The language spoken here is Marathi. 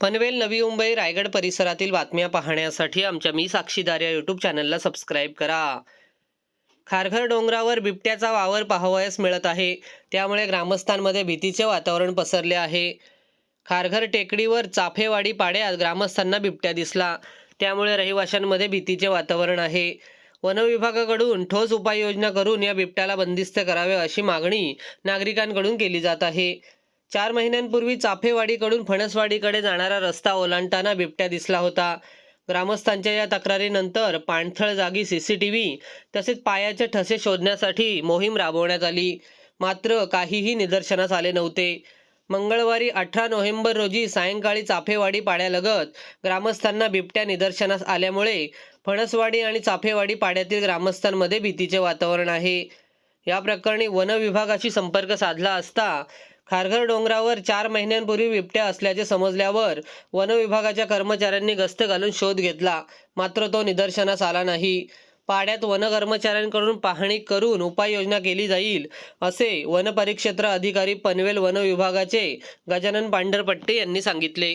पनवेल नवी मुंबई रायगड परिसरातील बातम्या पाहण्यासाठी आमच्या मी साक्षीदार या यूट्यूब चॅनलला सबस्क्राईब करा. खारघर डोंगरावर बिबट्याचा वावर पाहावयास मिळत आहे. त्यामुळे ग्रामस्थांमध्ये भीतीचे वातावरण पसरले आहे. खारघर टेकडीवर चाफेवाडी पाड्यात ग्रामस्थांना बिबट्या दिसला. त्यामुळे रहिवाशांमध्ये भीतीचे वातावरण आहे. वनविभागाकडून ठोस उपाययोजना करून या बिबट्याला बंदिस्त करावे अशी मागणी नागरिकांकडून केली जात आहे. चार महिन्यांपूर्वी चाफेवाडीकडून फणसवाडीकडे जाणारा रस्ता ओलांडताना बिबट्या दिसला होता. ग्रामस्थांच्या या तक्रारीनंतर पाणथळ जागी सीसीटीव्ही तसेच पायाचे ठसे शोधण्यासाठी मोहीम राबवण्यात आली. मात्र काहीही निदर्शनास आले नव्हते. मंगळवारी अठरा नोव्हेंबर रोजी सायंकाळी चाफेवाडी पाड्यालगत ग्रामस्थांना बिबट्या निदर्शनास आल्यामुळे फणसवाडी आणि चाफेवाडी पाड्यातील ग्रामस्थांमध्ये भीतीचे वातावरण आहे. या प्रकरणी वन विभागाशी संपर्क साधला असता खारघर डोंगरावर चार महिन्यांपूर्वी बिबट्या असल्याचे समजल्यावर वनविभागाच्या कर्मचाऱ्यांनी गस्त घालून शोध घेतला. मात्र तो निदर्शनास आला नाही. पाड्यात वन कर्मचाऱ्यांकडून पाहणी करून उपाययोजना केली जाईल असे वन परिक्षेत्र अधिकारी पनवेल वन विभागाचे गजानन पांढरपट्टे यांनी सांगितले.